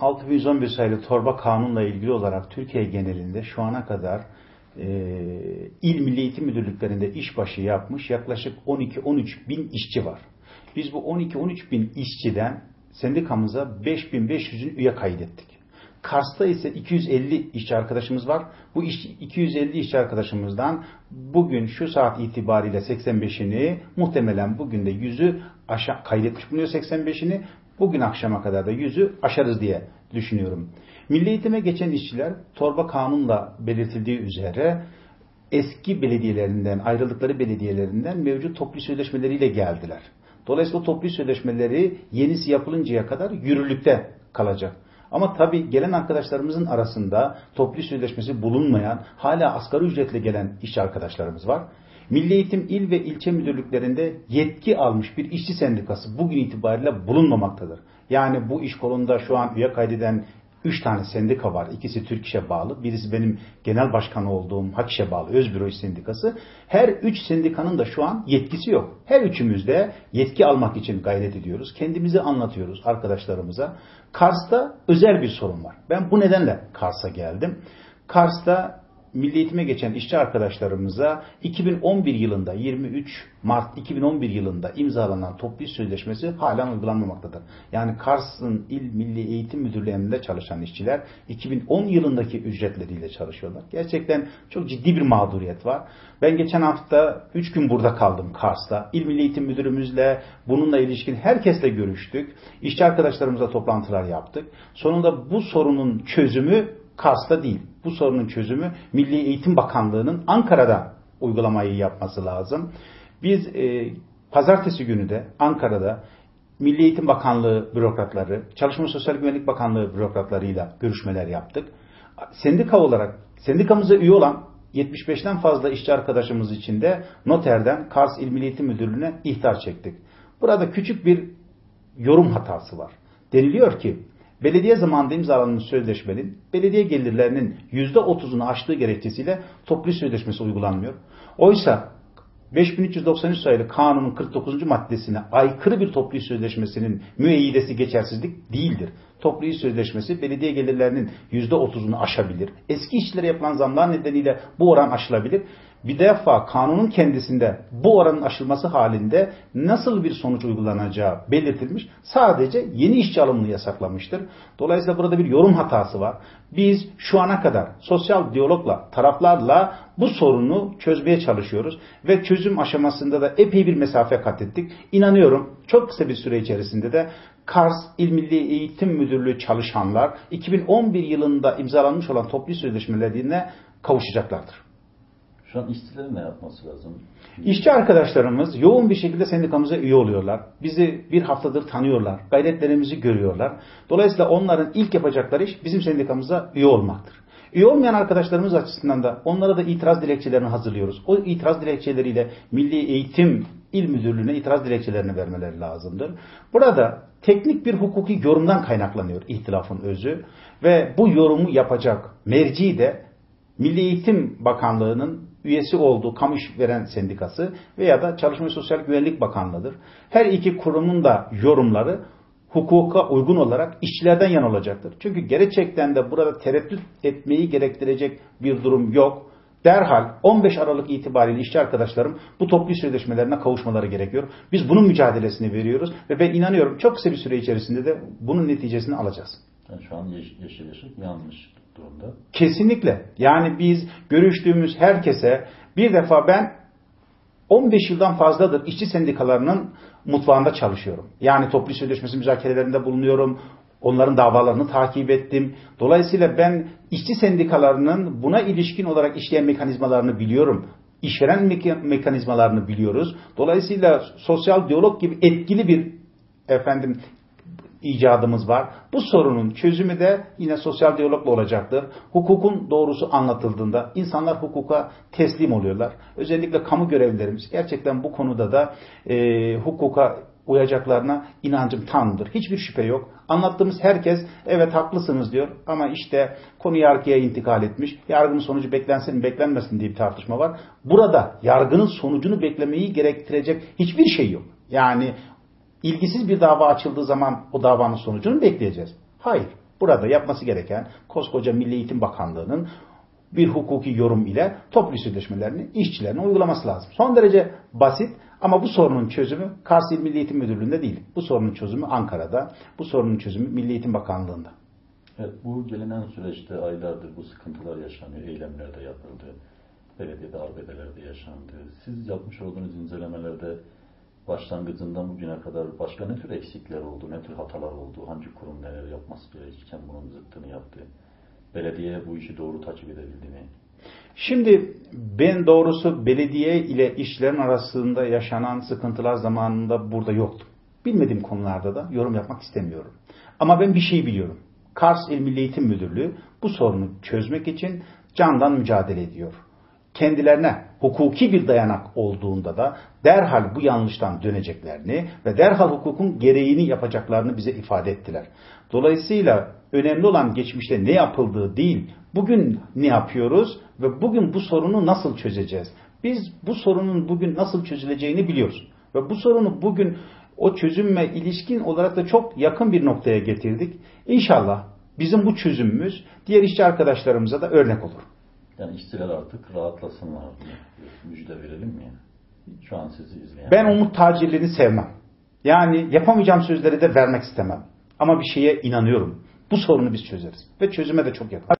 6111 sayılı torba kanunla ilgili olarak Türkiye genelinde şu ana kadar e, İl Milli Eğitim Müdürlüklerinde işbaşı yapmış yaklaşık 12-13 bin işçi var. Biz bu 12-13 bin işçiden sendikamıza 5500'ün üye kaydettik. Kars'ta ise 250 işçi arkadaşımız var. Bu iş, 250 işçi arkadaşımızdan bugün şu saat itibariyle 85'ini muhtemelen bugün de 100'ü aşağı kaydetmiş bulunuyor 85'ini. Bugün akşama kadar da 100'ü aşarız diye düşünüyorum. Milli eğitime geçen işçiler torba kanunla belirtildiği üzere eski belediyelerinden, ayrıldıkları belediyelerinden mevcut toplu sözleşmeleriyle geldiler. Dolayısıyla toplu sözleşmeleri yenisi yapılıncaya kadar yürürlükte kalacak. Ama tabi gelen arkadaşlarımızın arasında toplu sözleşmesi bulunmayan, hala asgari ücretle gelen işçi arkadaşlarımız var. Milli Eğitim il ve ilçe müdürlüklerinde yetki almış bir işçi sendikası bugün itibariyle bulunmamaktadır. Yani bu iş kolunda şu an üye kaydeden Üç tane sendika var. İkisi Türk İş'e bağlı. Birisi benim genel başkanı olduğum Hak İş'e bağlı Özbüro İş Sendikası. Her üç sendikanın da şu an yetkisi yok. Her üçümüz de yetki almak için gayret ediyoruz. Kendimizi anlatıyoruz arkadaşlarımıza. Kars'ta özel bir sorun var. Ben bu nedenle Kars'a geldim. Kars'ta milli eğitime geçen işçi arkadaşlarımıza 2011 yılında 23 Mart 2011 yılında imzalanan toplu iş sözleşmesi halen uygulanmamaktadır. Yani Kars'ın İl Milli Eğitim Müdürlüğü'nde çalışan işçiler 2010 yılındaki ücretleriyle çalışıyorlar. Gerçekten çok ciddi bir mağduriyet var. Ben geçen hafta 3 gün burada kaldım Kars'ta. İl Milli Eğitim Müdürümüzle bununla ilişkin herkesle görüştük. İşçi arkadaşlarımızla toplantılar yaptık. Sonunda bu sorunun çözümü Kars'ta değil. Bu sorunun çözümü Milli Eğitim Bakanlığı'nın Ankara'da uygulamayı yapması lazım. Biz e, pazartesi günü de Ankara'da Milli Eğitim Bakanlığı bürokratları, Çalışma Sosyal Güvenlik Bakanlığı bürokratlarıyla görüşmeler yaptık. Sendika olarak, sendikamıza üye olan 75'ten fazla işçi arkadaşımız için de noterden Kars İl Milli Eğitim Müdürlüğü'ne ihtar çektik. Burada küçük bir yorum hatası var. Deniliyor ki belediye zamanında imzalanmış sözleşmenin belediye gelirlerinin %30'unu aştığı gerekçesiyle toplu sözleşmesi uygulanmıyor. Oysa 5393 sayılı kanunun 49. maddesine aykırı bir toplu sözleşmesinin müeyyidesi geçersizlik değildir. Toplu sözleşmesi belediye gelirlerinin %30'unu aşabilir. Eski işçilere yapılan zamlar nedeniyle bu oran aşılabilir. Bir defa kanunun kendisinde bu oranın aşılması halinde nasıl bir sonuç uygulanacağı belirtilmiş. Sadece yeni işçi alımını yasaklamıştır. Dolayısıyla burada bir yorum hatası var. Biz şu ana kadar sosyal diyalogla, taraflarla bu sorunu çözmeye çalışıyoruz. Ve çözüm aşamasında da epey bir mesafe kat ettik. İnanıyorum çok kısa bir süre içerisinde de Kars İl Milli Eğitim Müdürlüğü çalışanlar 2011 yılında imzalanmış olan toplu sözleşmelerine kavuşacaklardır. Şu an işçilerin ne yapması lazım? İşçi arkadaşlarımız yoğun bir şekilde sendikamıza üye oluyorlar. Bizi bir haftadır tanıyorlar. Gayretlerimizi görüyorlar. Dolayısıyla onların ilk yapacakları iş bizim sendikamıza üye olmaktır. Üye olmayan arkadaşlarımız açısından da onlara da itiraz dilekçelerini hazırlıyoruz. O itiraz dilekçeleriyle Milli Eğitim İl Müdürlüğü'ne itiraz dilekçelerini vermeleri lazımdır. Burada teknik bir hukuki yorumdan kaynaklanıyor ihtilafın özü ve bu yorumu yapacak merci de Milli Eğitim Bakanlığı'nın üyesi olduğu kamu iş veren sendikası veya da Çalışma ve Sosyal Güvenlik Bakanlığı'dır. Her iki kurumun da yorumları hukuka uygun olarak işçilerden yan olacaktır. Çünkü gerçekten de burada tereddüt etmeyi gerektirecek bir durum yok. Derhal 15 Aralık itibariyle işçi arkadaşlarım bu toplu sözleşmelerine kavuşmaları gerekiyor. Biz bunun mücadelesini veriyoruz ve ben inanıyorum çok kısa bir süre içerisinde de bunun neticesini alacağız. Yani şu an yeşil yeşil yanlış durumda. Kesinlikle. Yani biz görüştüğümüz herkese bir defa ben 15 yıldan fazladır işçi sendikalarının mutfağında çalışıyorum. Yani toplu sözleşmesi müzakerelerinde bulunuyorum. Onların davalarını takip ettim. Dolayısıyla ben işçi sendikalarının buna ilişkin olarak işleyen mekanizmalarını biliyorum. İşveren mekanizmalarını biliyoruz. Dolayısıyla sosyal diyalog gibi etkili bir efendim icadımız var. Bu sorunun çözümü de yine sosyal diyalogla olacaktır. Hukukun doğrusu anlatıldığında insanlar hukuka teslim oluyorlar. Özellikle kamu görevlilerimiz gerçekten bu konuda da e, hukuka uyacaklarına inancım tamdır. Hiçbir şüphe yok. Anlattığımız herkes evet haklısınız diyor ama işte konu yargıya intikal etmiş. Yargının sonucu beklensin mi beklenmesin diye bir tartışma var. Burada yargının sonucunu beklemeyi gerektirecek hiçbir şey yok. Yani ilgisiz bir dava açıldığı zaman o davanın sonucunu bekleyeceğiz. Hayır. Burada yapması gereken koskoca Milli Eğitim Bakanlığı'nın bir hukuki yorum ile toplu sözleşmelerini işçilerine uygulaması lazım. Son derece basit ama bu sorunun çözümü Kars İl Milli Eğitim Müdürlüğü'nde değil. Bu sorunun çözümü Ankara'da, bu sorunun çözümü Milli Eğitim Bakanlığı'nda. Evet, bu gelinen süreçte aylardır bu sıkıntılar yaşanıyor, eylemler de yapıldı, belediye darbedeler de yaşandı. Siz yapmış olduğunuz incelemelerde başlangıcından bugüne kadar başka ne tür eksikler oldu, ne tür hatalar oldu, hangi kurum neler yapması gerekirken bunun zıttını yaptı, belediye bu işi doğru takip edebildi mi? Şimdi ben doğrusu belediye ile işçilerin arasında yaşanan sıkıntılar zamanında burada yoktum. Bilmediğim konularda da yorum yapmak istemiyorum. Ama ben bir şey biliyorum. Kars İl Milli Eğitim Müdürlüğü bu sorunu çözmek için candan mücadele ediyor. Kendilerine hukuki bir dayanak olduğunda da derhal bu yanlıştan döneceklerini ve derhal hukukun gereğini yapacaklarını bize ifade ettiler. Dolayısıyla önemli olan geçmişte ne yapıldığı değil, bugün ne yapıyoruz ve bugün bu sorunu nasıl çözeceğiz? Biz bu sorunun bugün nasıl çözüleceğini biliyoruz. Ve bu sorunu bugün o çözümme ilişkin olarak da çok yakın bir noktaya getirdik. İnşallah bizim bu çözümümüz diğer işçi arkadaşlarımıza da örnek olur. Yani işçiler artık rahatlasınlar diye müjde verelim mi? Şu an sizi izleyen. Ben umut tacirlerini sevmem. Yani yapamayacağım sözleri de vermek istemem. Ama bir şeye inanıyorum. Bu sorunu biz çözeriz. Ve çözüme de çok yakın.